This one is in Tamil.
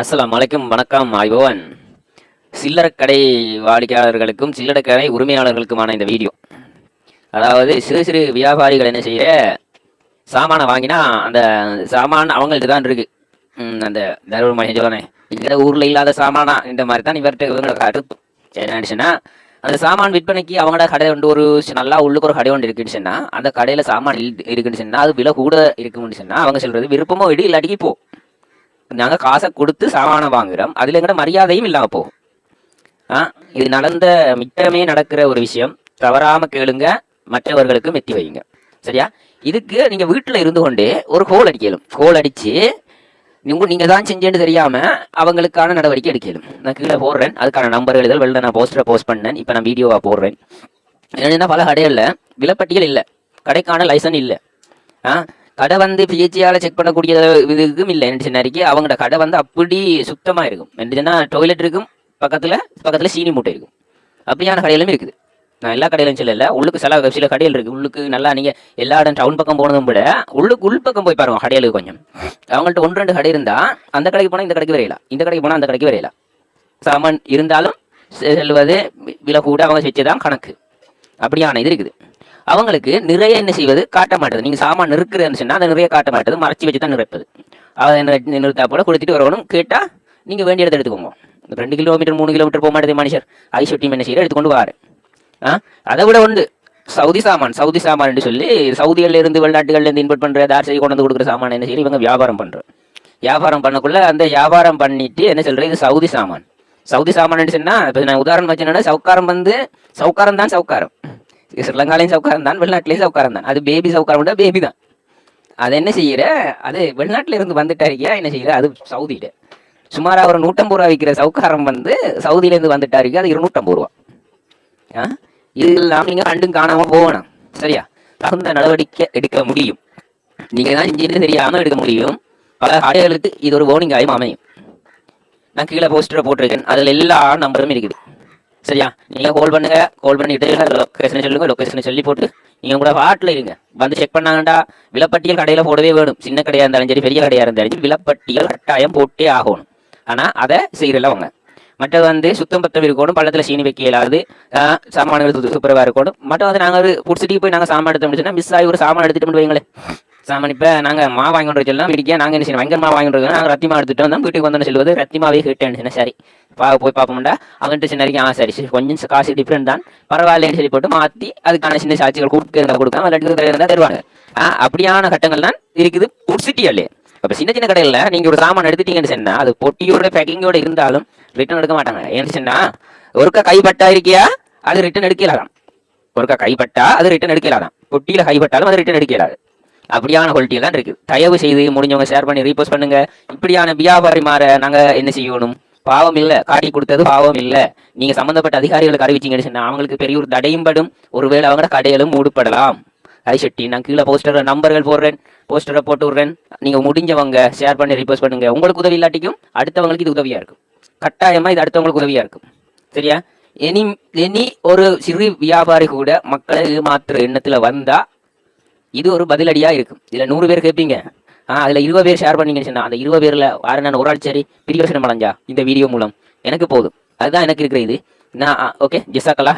அஸ்லாம் வலைக்கம் வணக்கம் ஐபவன் சில்லறை கடை வாடிக்கையாளர்களுக்கும் சில்லறை கடை உரிமையாளர்களுக்குமான இந்த வீடியோ. அதாவது சிறு சிறு வியாபாரிகள் என்ன செய்ய சாமானை வாங்கினா அந்த சாமான் அவங்கள்ட்ட தான் இருக்கு. அந்த தரும மகன் இந்த ஊரில் இல்லாத சாமானா இந்த மாதிரி தான் இவர்கிட்ட இவங்களோட கருத்து என்ன அந்த சாமான் விற்பனைக்கு அவங்களோட கடை ஒன்று ஒரு நல்லா உள்ளுக்கு ஒரு கடை ஒன்று இருக்குன்னு சொன்னால் அந்த கடையில் சாமான் இருக்குன்னு சொன்னால் அது விலை கூட இருக்குன்னு சொன்னால் அவங்க சொல்கிறது விருப்பமோ இடி இல்லாட்டிக்கு போ. நாங்கள் காசை கொடுத்து சாமானை வாங்குறோம். அதுல எங்கட மரியாதையும் இல்லாமல் போகும். ஆ இது நடந்த மித்தமே நடக்கிற ஒரு விஷயம். தவறாமல் கேளுங்க மற்றவர்களுக்கு மெத்தி வைங்க சரியா? இதுக்கு நீங்கள் வீட்டில் இருந்து கொண்டே ஒரு கோல் அடிக்கலும். கோல் அடிச்சு நீங்க நீங்க தான் செஞ்சேன்னு தெரியாம அவங்களுக்கான நடவடிக்கை எடுக்கலும். நான் கீழே போடுறேன். அதுக்கான நம்பர் எழுதல் வெளில நான் போஸ்டரை போஸ்ட் பண்ணேன். இப்போ நான் வீடியோவாக போடுறேன். என்ன பல கடைகளில் விலைப்பட்டியல் இல்லை. கடைக்கான லைசன் இல்லை. ஆ கடை வந்து பிஹெச்சியால செக் பண்ணக்கூடிய இதுக்கும் இல்லை. என்ன சொன்னாரிக்கு அவங்களோட கடை வந்து அப்படி சுத்தமா இருக்கும். என்னன்னா டொய்லெட் இருக்கும் பக்கத்துல பக்கத்துல சீனி மூட்டை இருக்கும். அப்படியான கடையிலுமே இருக்குது. நான் எல்லா கடையிலும் சொல்லல. உள்ளுக்கு சில சில கடைகள் இருக்கு. உள்ளுக்கு நல்லா நீங்க எல்லா இடம் டவுன் பக்கம் போனதும் விட உள்ளுக்கு உள் பக்கம் போய் பாருங்க கடைகளுக்கு கொஞ்சம். அவங்கள்ட்ட ஒன்று ரெண்டு கடை இருந்தா அந்த கடைக்கு போனா இந்த கடைக்கு வரையலாம் இந்த கடைக்கு போனா அந்த கடைக்கு வரையலாம் சாமான் இருந்தாலும் செல்வது விலை கூட அவங்க வச்சுதான் கணக்கு. அப்படியான இது இருக்குது. அவங்களுக்கு நிறைய என்ன செய்வது? காட்ட மாட்டது நீங்கள் சாமான் நிறுக்கிறதுன்னு சொன்னால் அதை நிறைய காட்ட மாட்டது மறைச்சி வச்சு தான் நிறைப்பது அதை என்ன நிறுத்தா போல கொடுத்துட்டு வரணும். கேட்டால் நீங்கள் வேண்டிய இடத்த எடுத்துக்கோங்க. ரெண்டு கிலோமீட்டர் மூணு கிலோமீட்டர் போக மாட்டேது மனுஷர். ஐசொட்டி என்ன செய்யற எடுத்துக்கொண்டு வாரு. ஆ? அதை விட உண்டு. சவுதி சாமான் சவுதி சாமான் சொல்லி சவுதிகள்ல இருந்து வெளிநாட்டுகள்ல இருந்து இன்போர்ட் பண்ற தார்சை கொண்டு வந்து கொடுக்குற சாமான் என்ன செய்யற? இவங்க வியாபாரம் பண்ற. வியாபாரம் பண்ணக்குள்ள அந்த வியாபாரம் பண்ணிட்டு என்ன சொல்றது இது சவுதி சாமான். சவுதி சாமான் சொன்னா இப்போ நான் உதாரணம் வச்சேன்னா சவுக்காரம் வந்து சவுக்காரம் தான் சவுக்காரம். ஸ்ரீலங்காலையும் சவுக்காரம் தான் வெளிநாட்டிலையும் சவுக்காரம் தான். அது பேபி சவுக்காரம் பேபி தான். அது என்ன செய்யற? அது வெளிநாட்டுல இருந்து வந்துட்டாருக்கியா என்ன செய்யற? அது சவுதியில. சுமாரா ஒரு நூற்றம்பது ரூபா விற்கிற சவுக்காரம் வந்து சவுதியிலேருந்து வந்துட்டாருக்கு அது இருநூற்றம்பது ரூபா. ஆ? இதெல்லாம் நீங்க கண்டும் காணாம போகணும். சரியா? தகுந்த நடவடிக்கை எடுக்க முடியும். நீங்க தான் இன்ஜினியர் தெரியாமல் எடுக்க முடியும். பல ஆடைகளுக்கு இது ஒரு வார்னிங் ஆயும் அமையும். நான் கீழே போஸ்டரை போட்டிருக்கேன். அதுல எல்லா நம்பரும் இருக்குது. சரியா? நீங்கள் கால் பண்ணுங்க. கால் பண்ணிட்டு லொக்கேஷனை சொல்லுங்க. லொக்கேஷனை சொல்லி போட்டு நீங்க கூட வாட்டில் இருங்க. வந்து செக் பண்ணாங்கடா. விலப்பட்டியல் கடையில போடவே வேணும். சின்ன கடையா இருந்தாலும் சரி பெரிய கடையா இருந்தாலும் சரி விலப்பட்டியல் கட்டாயம் போட்டே ஆகணும். ஆனா அதை செய்கிறல அவங்க. மற்றது வந்து சுத்தம் பத்தம் இருக்கணும். பள்ளத்துல சீனி வைக்க இயலாது. ஆஹ் சாமான்கள் சு- இருக்கணும். மட்டும் வந்து நாங்க ஒரு புடிச்சிட்டு போய் நாங்க சாமான் எடுத்தோம் அப்படின்னா மிஸ் ஆகி ஒரு சாமான் எடுத்துட்டு வைங்களேன். சாமான் இப்ப நாங்க மா வாங்கி கொண்டு சொல்லலாம் பிடிக்க நாங்க என்ன செய்யணும்? பயங்கரமாக வாங்கி கொண்டு நாங்கள் ரத்தி எடுத்துட்டு வந்தோம் வீட்டுக்கு வந்தோம்னு சொல்லுவது ரத்திமாவே மாவே கேட்டேன்னு சொன்னா சரி? பா போய் பார்ப்போம்டா. அவன்ட்டு சின்ன வரைக்கும் ஆ சரி சரி. கொஞ்சம் காசு டிஃப்ரெண்ட் தான். பரவாயில்லன்னு சொல்லி போட்டு மாத்தி அதுக்கான சின்ன சாட்சிகள் கொடுக்க கொடுக்காம இல்லாட்டி இருந்தா தருவாங்க. அப்படியான கட்டங்கள் தான் இருக்குது சிட்டி அல்லே சின்ன சின்ன கடையில நீங்க ஒரு சாமான் எடுத்துட்டீங்கன்னு சொன்னா அது பொட்டியோட பேக்கிங்கோட இருந்தாலும் ரிட்டர்ன் எடுக்க மாட்டாங்க. ஏன்னு சொன்னா ஒருக்கா கைப்பட்டா இருக்கியா? அது ரிட்டர்ன் எடுக்கலாதான். ஒருக்கா கைப்பட்டா அது ரிட்டர்ன் எடுக்கலாதான். பொட்டியில கைப்பட்டாலும் அது ரிட்டர்ன் எடுக்கலாது. அப்படியான குவாலிட்டி தான் இருக்கு. தயவு செய்து முடிஞ்சவங்க ஷேர் பண்ணி ரீபோஸ்ட் பண்ணுங்க. இப்படியான வியாபாரி மாற நாங்க என்ன செய்யணும்? பாவம் இல்லை. காட்டி கொடுத்தது பாவம் இல்லை. நீங்க சம்மந்தப்பட்ட அதிகாரிகளுக்கு அறிவிச்சீங்கன்னு சொன்னா அவங்களுக்கு பெரிய ஒரு தடையும் படும் ஒருவேளை அவங்க கடைகளும் மூடப்படலாம் ஐஷெட்டி நான் கீழே போஸ்டர் நம்பர்கள் போடுறேன். போஸ்டரை போட்டு விடுறேன். நீங்க முடிஞ்சவங்க ஷேர் பண்ணி ரிப்போஸ்ட் பண்ணுங்க. உங்களுக்கு உதவி இல்லாட்டிக்கும் அடுத்தவங்களுக்கு இது உதவியா இருக்கும். கட்டாயமா இது அடுத்தவங்களுக்கு உதவியா இருக்கும். சரியா? எனி எனி ஒரு சிறு வியாபாரி கூட மக்களை ஏமாத்துற எண்ணத்துல வந்தா இது ஒரு பதிலடியா இருக்கும் இதுல நூறு பேர் கேட்பீங்க ஆ அதுல இருபது பேர் ஷேர் பண்ணீங்கன்னு சொன்னால் அந்த இருபது பேர்ல வேறு நான் ஒரு ஆள் சரி பிரியோசனம் அடைஞ்சா இந்த வீடியோ மூலம். எனக்கு போதும். அதுதான் எனக்கு இருக்கிற இது. நான் ஓகே ஜிசாக்கலா